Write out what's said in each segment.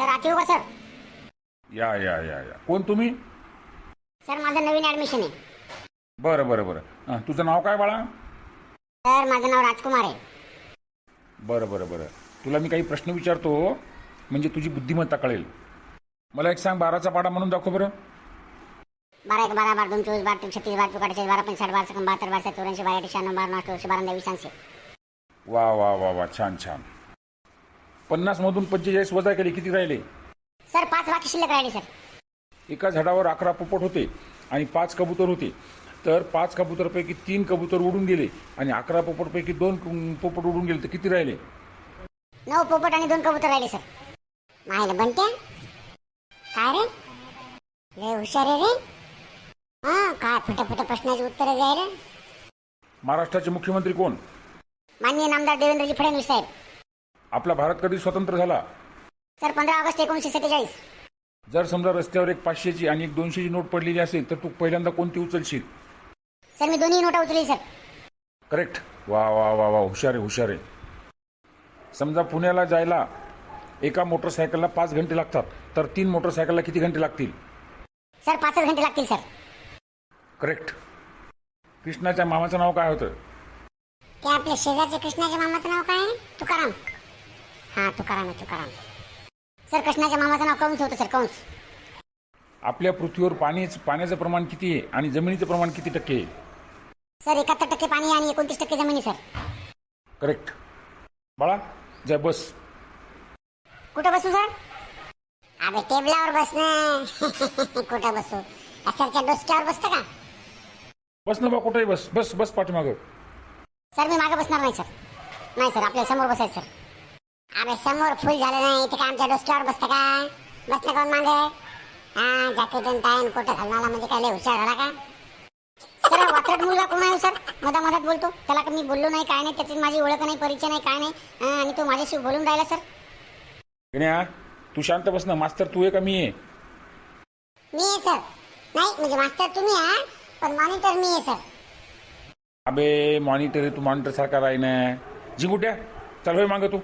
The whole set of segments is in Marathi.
सर येऊ का सर या या या या कोण तुम्ही सर माझं नवीन ॲडमिशन आहे बरं बरं बरं हं, तुझं नाव काय बाळा सर माझं नाव राजकुमार आहे बरं बरं बरं तुला मी काही प्रश्न विचारतो म्हणजे तुझी बुद्धिमत्ता कळेल मला एक सांग बाराचा पाडा म्हणून दाखव बरं बारा एक बारा बारा दोन चोवीस बारा तीन छत्तीस बारा चौकाठे बारा पंच साठ बारा सकम बहात्तर बारा चौऱ्याऐंशी बारा शहाण्णव बारा नऊ बारा वीस ऐंशी वा वा वा वा छान छान पन्नासमधून पंचेचाळीस वजा केले किती राहिले? सर पाच बाकी शिल्लक राहिले सर. एका झाडावर अकरा पोपट होते आणि पाच कबूतर होते. तर पाच कबूतरपैकी तीन कबूतर उडून गेले आणि अकरा पोपटपैकी दोन क- पोपट उडून गेले. तर किती राहिले? नऊ पोपट आणि दोन कबूतर राहिले सर. बनते काय रे? लय हुशार आहे रे. हा काय फुटा फुटा प्रश्नाची उत्तरं द्याय रे महाराष्ट्राचे मुख्यमंत्री कोण? माननीय नामदार देवेंद्रजी फडणवीस साहेब. आपला भारत कधी स्वतंत्र झाला? सर पंधरा ऑगस्ट एकोणीसशे सत्तेचाळीस जर समजा रस्त्यावर एक पाचशेची आणि एक दोनशेची नोट पडलेली असेल तर तू पहिल्यांदा कोणती उचलशील? सर मी दोन्ही नोटा उचलली सर. करेक्ट वा वा वा वा हुशार आहे हुशार आहे. समजा पुण्याला जायला एका मोटरसायकलला पाच घंटे लागतात तर तीन मोटरसायकलला किती घंटे लागतील? सर पाचच घंटे लागतील सर. करेक्ट कृष्णाच्या मामाचं नाव काय होतं? ते आपल्या शेजारच्या कृष्णाच्या मामाचं नाव काय आहे? हा तुकाराम आहे तुकाराम. सर कृष्णाच्या मामाचं नाव कंस होतं सर कंस. आपल्या पृथ्वीवर पाणीच पाण्याचं प्रमाण किती आहे आणि जमिनीचं प्रमाण किती टक्के आहे? सर एकाहत्तर टक्के पाणी आणि एकोणतीस टक्के जमिनी सर. करेक्ट बाळा जय बस. कुठं बसू सर? अबे टेबलावर बस ना. कुठं बसू? सरच्या डोसक्यावर बसतं का? बस ना बा कुठेही बस. बस बस पाठीमागं. सर मी मागे बसणार नाही सर. नाही सर आपल्यासमोर बसायचं सर. अबे समोर फुल झालं नाही इथे आमच्या डोसक्यावर बसतं का? बसलं कोण मागे हा जॅकेट आणि टाय आणि कोटं घालून आला म्हणजे काय लय हुशार झाला का? सर हा वात्रट मुलगा कोण आहे हो, सर? मधा मधात बोलतो. त्याला का मी बोललो नाही काय नाही त्याची माझी ओळख नाही परिचय नाही काय नाही. हा, आणि तो माझ्याशी बोलून राहिला सर. गण्या तू शांत बस ना. मास्तर तू आहे का मी आहे? मी आहे सर. नाही म्हणजे मास्टर तुम्ही आहे पण मॉनिटर मी आहे सर. अबे मॉनिटर आहे तू मॉनिटर सारखा राही ना जिंकुट्या चल होय मागं तू.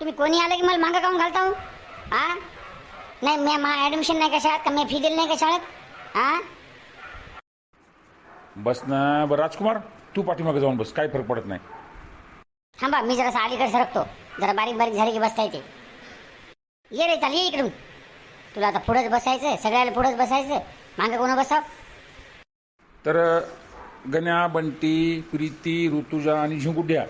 तुम्ही कोणी आलं की मला मागं काऊन घालता हो? हा? नाही मी मा ॲडमिशन नाही का शाळेत? का मी फी दिली नाही का शाळेत? हा? बस ना बरं राजकुमार तू पाठीमागे जाऊन बस काही फरक पडत नाही. थांबा मी जरासा अलीकडे सरकतो. जरा बारीक बारीक झाली की बसता येते. ये रे चाल ये इकडून. तुला आता पुढंच बसायचं सगळ्याला पुढंच बसायचं मागं कोण बसाव? तर गण्या बंटी प्रीती ऋतुजा आणि झिंकुट्या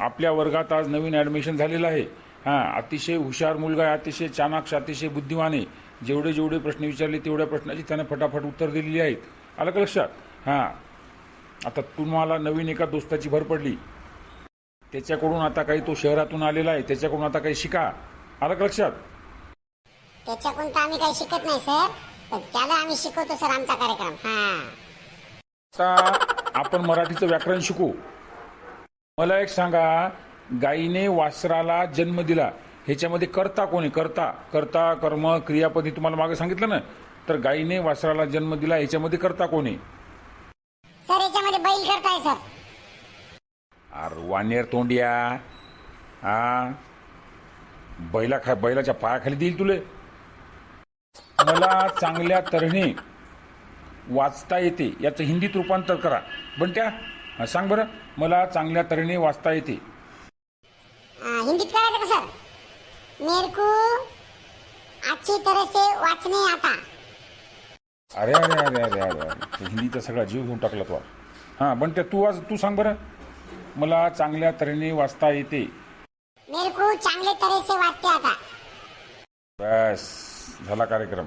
आपल्या वर्गात आज नवीन ॲडमिशन झालेलं आहे. हां अतिशय हुशार मुलगा आहे अतिशय चाणाक्ष अतिशय बुद्धिमान आहे. जेवढे जेवढे प्रश्न विचारले तेवढ्या प्रश्नाची त्याने फटाफट उत्तर दिलेली आहेत. आलं का लक्षात? हां. आता तुम्हाला नवीन एका दोस्ताची भर पडली. त्याच्याकडून आता काही तो शहरातून आलेला आहे. त्याच्याकडून आता काही शिका. आलं का लक्षात? त्याच्याकडून तर आम्ही काही शिकत नाही सर. पण त्याला आम्ही शिकवतो सर आमचा कार्यक्रम. हा. आता आपण मराठीचं व्याकरण शिकू. मला एक सांगा गायीने वासराला जन्म दिला ह्याच्यामध्ये कर्ता कोणी कर्ता. कर्ता कर्म क्रियापदी तुम्हाला मागे सांगितलं ना? तर गायीने वासराला जन्म दिला ह्याच्यामध्ये कर्ता कोणी सर याच्यामध्ये बैल करताय सर. अर वानेर तोंडिया. हा बैला खा बैलाच्या पायाखाली देईल तुले. मला चांगल्या तऱ्हेने वाचता येते याचं हिंदीत रूपांतर करा. बंट्या हा, सांग बरं मला चांगल्या तऱ्हेने वाचता येते. हिंदीत करायचं का सर मेरे को अच्छी तरह से वाचने आता. अरे अरे अरे अरे अरे अरे तू हिंदीचा सगळा जीव घेऊन टाकला तू. हां बंट्या तू आज तू सांग बरं मला चांगल्या तऱ्हेने वाचता येते. मेरे को चांगले तरह से वाचते आता. बस झाला कार्यक्रम.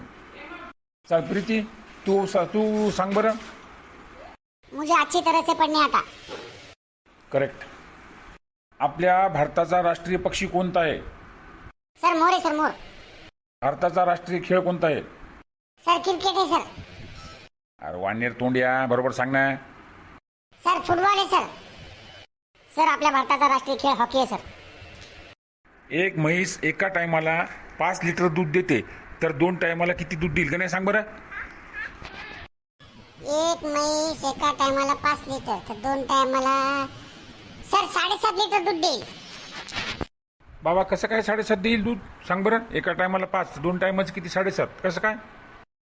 चल प्रीती तू सा- तू सांग बरं मुझे अच्छी तरह से पढ़ने आता। करेक्ट आपल्या भारताचा राष्ट्रीय पक्षी कोणता आहे? सर मोर सर मोर। भारताचा राष्ट्रीय खेळ कोणता आहे? सर क्रिकेट आहे सर। अरे वानेर तोंडिया बरोबर सांग ना. सर फुटबॉल आहे सर। सर आपल्या भारताचा राष्ट्रीय खेळ हॉकी आहे सर। एक म्हैस एका टायमाला पाच लिटर दूध देते तर दोन टायमाला किती दूध देईल? का नाही सांग बरं? एक म्हैस एका टायमाला पाच लिटर. तर दोन टायमाला सर साडेसात लिटर दूध देईल. बाबा कसं काय साडेसात देईल दूध? सांग बरं. एका टायमाला पाच दोन टायमाचं किती? साडेसात. कसं काय?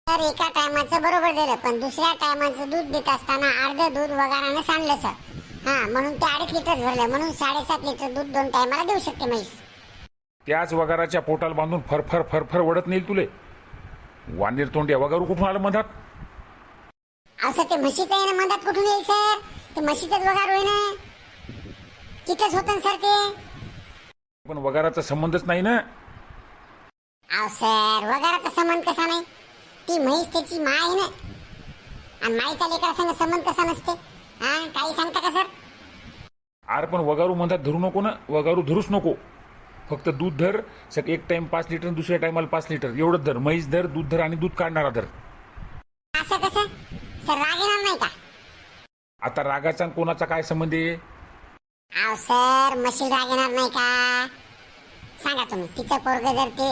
तर एका टायमाचं बरोबर दिलं पण दुसऱ्या टायमाचं दूध देत असताना अर्ध दूध वगारानं सांडलं सर. हा म्हणून ते अडीच लिटर भरलं. म्हणून साडेसात लिटर दूध दोन टायमाला देऊ शकते म्हैस. त्याच वगाराच्या पोटाला बांधून फरफर फरफर वडत नेईल तुले. वानेर तोंड्या वगारू कुठून आलं मधात? असं ते म्हशीचं आहे ना मधात कुठून येईल सर? ते म्हशीचंच वगार होय ना तिथंच होतं ना सर ते? पण वगाराचा संबंधच नाही ना? अहो सर वगाराचा संबंध कसा नाही? ती म्हैस त्याची माय आहे ना. आणि माईचा लेकरा संग संबंध कसा नसते? हा काही सांगता का सर? आर पण वगारू मधात धरू नको ना. वगारू धरूच नको. फक्त दूध धर सक एक टाइम पाच लिटर दुसऱ्या टायमाला पाच लिटर एवढंच धर. म्हैस धर दूध धर आणि दूध काढणारा धर. असं कसं? सर राग येणार नाही का? आता रागाचा आणि कोणाचा काय संबंध आहे? अहो सर म्हशी राग येणार नाही का? सांगा तुम्ही तिचं पोरग जर ते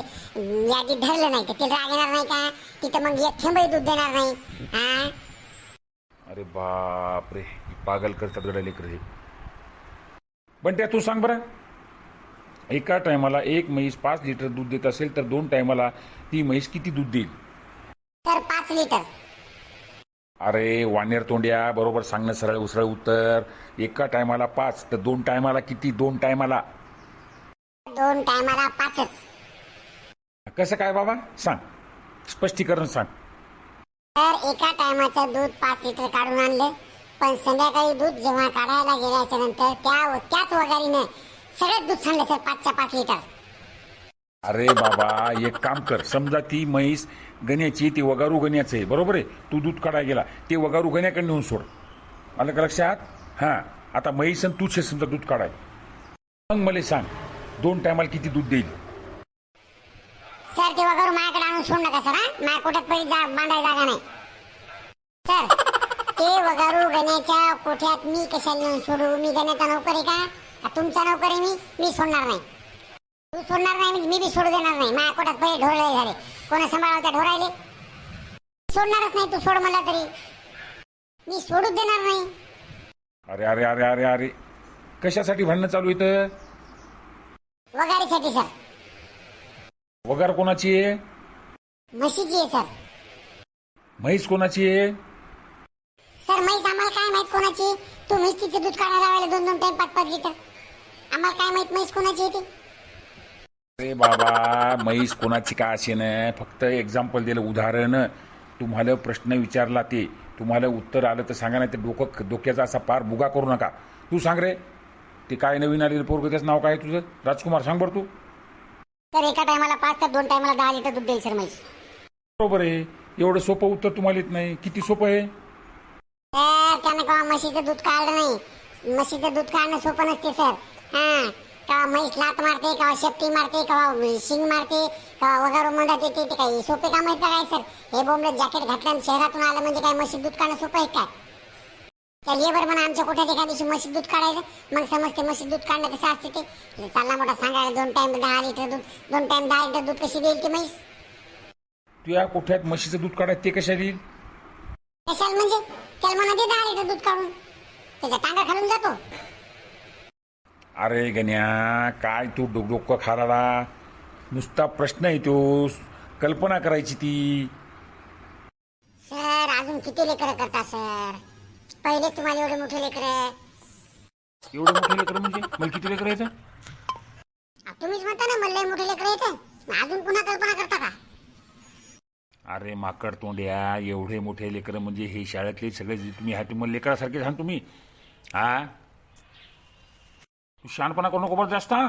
यादीत धरलं नाही तर तिला राग येणार नाही का? तिथं मग एक थेंबही दूध देणार नाही हा? अरे बाप रे ही पागल करतात गड्या लेकर हे. पण त्या तू सांग बरं. एका टायमाला एक म्हैस पाच लिटर दूध देत असेल तर दोन टायमाला ती म्हैस किती दूध देईल? तर पाच लिटर. अरे वानेर तोंड्या बरोबर सांगणं सरळ उसरळ उत्तर. एका टायमाला पाच तर दोन टायमाला किती? दोन टायमाला. दोन टायमाला पाचच. कसं काय बाबा? सांग. स्पष्टीकरण सांग. तर एका टायमाचं दूध पाच लिटर काढून आणलं. पण संध्याकाळी दूध जेव्हा काढायला गेल्याच्यानंतर त्या त्याच वगारीनं सगळं दूध सांडलं सर पाचच्या पाच लिटर. अरे बाबा एक काम कर. समजा ती म्हैस गण्याची ती वगारू गण्याचं आहे. बरोबर आहे? तू दूध काढायला गेला. ते वगारू गण्याकडे नेऊन सोड. आलं का लक्षात? हां. आता म्हैस आणि तूच हे समजा दूध काढाय. मग मला सांग दोन टायमाला किती दूध देईल? सर ते वगारू माझ्याकडे आणून सोड नका सर माझ्या कोठ्यात पहिली जा बांधायला जागा नाही. सर ते वगारू गण्याच्या कोठ्यात मी कशाला नेऊन सोडू? मी गण्याचा नोकर आहे का? तुमचा नोकर आहे मी? मी सोडणार नाही. तू सोडणार नाही म्हणजे मी बी सोडू देणार नाही. माझ्या कोठ्यात पहिले ढोरळे झाले. कोणा सांभाळा त्या ढोरायले? सोडणारच नाही तू सोड मला तरी. मी सोडूच देणार नाही. अरे अरे अरे अरे अरे. कशासाठी भांडणं चालू इथं? वगारीसाठी सर. वगार कोणाची आहे? म्हशीची आहे सर. म्हैस कोणाची आहे? सर म्हैस आम्हाला काय माहीत कोणाची? तू म्हैस तिचं दूध काढायला लावायला दोन दोन टाइम पाच पाच लिटर आम्हाला काय माहीत म्हैस कोणाची आहे ती? अरे बाबा म्हैस कोणाची का असे ना फक्त एक्झाम्पल दिलं उदाहरण. तुम्हाला प्रश्न विचारला ते. तुम्हाला उत्तर आलं तर सांगा नाही तर डोकं डोक्याचा असा पार बुगा करू नका. तू सांग रे. ते काय नवीन आलेलं पोरग त्याचं नाव काय तुझं? राजकुमार सांग बरं तू. तर एका टायमाला पाच तर दोन टायमाला दहा लिटर दूध देईल सर म्हैस बरोबर आहे. एवढं सोपं उत्तर तुम्हाला येत नाही. किती सोपं आहे? त्यानं म्हशीचं दूध काढलं नाही? म्हशीचं दूध काढणं सोपं नसते सर. हा. केव्हा म्हैस लात मारते केव्हा शेपटी मारते केव्हा शिंग मारते केव्हा वगैरे मदत येते ते काही सोपे काम आहेत का काय सर? हे बोंबलं जॅकेट घातलं शहरातून आलं म्हणजे काय म्हशीत दूध काढणं सोपं आहे काय? तर ये बरं म्हणा आमच्या कुठे एका दिवशी म्हशीत दूध काढायचं. मग समजते म्हशीत दूध काढणं कसं असते ते. चालला मोठा सांगायला दोन टाइम दहा लिटर दूध दोन टाइम दहा लिटर दूध कशी देईल ती म्हैस? तुझ्या कोठ्यात म्हशीचं दूध काढायचं ते कशा देईल? कशाला म्हणजे? त्याला म्हणा दे दहा लिटर दूध काढून. त्याचा टांगा खालून जातो. अरे गण्या काय तू डोक डोकं खाराडा? नुसता प्रश्न आहे तो. कल्पना करायची ती. सर अजून किती लेकर करता सर? पहिले तुम्हाला एवढे मोठे लेकर. एवढं मोठं लेकर म्हणजे? मला किती लेकर यायचं तुम्हीच म्हणता ना मला लय मोठे लेकर येतं अजून पुन्हा कल्पना करता का? अरे माकड तोंड्या एवढे मोठे लेकर म्हणजे हे शाळेतले सगळे जे तुम्ही हाती मग लेकरासारखे सांग तुम्ही? हा? तू शहाणपणा करू नको बरं जास्त हा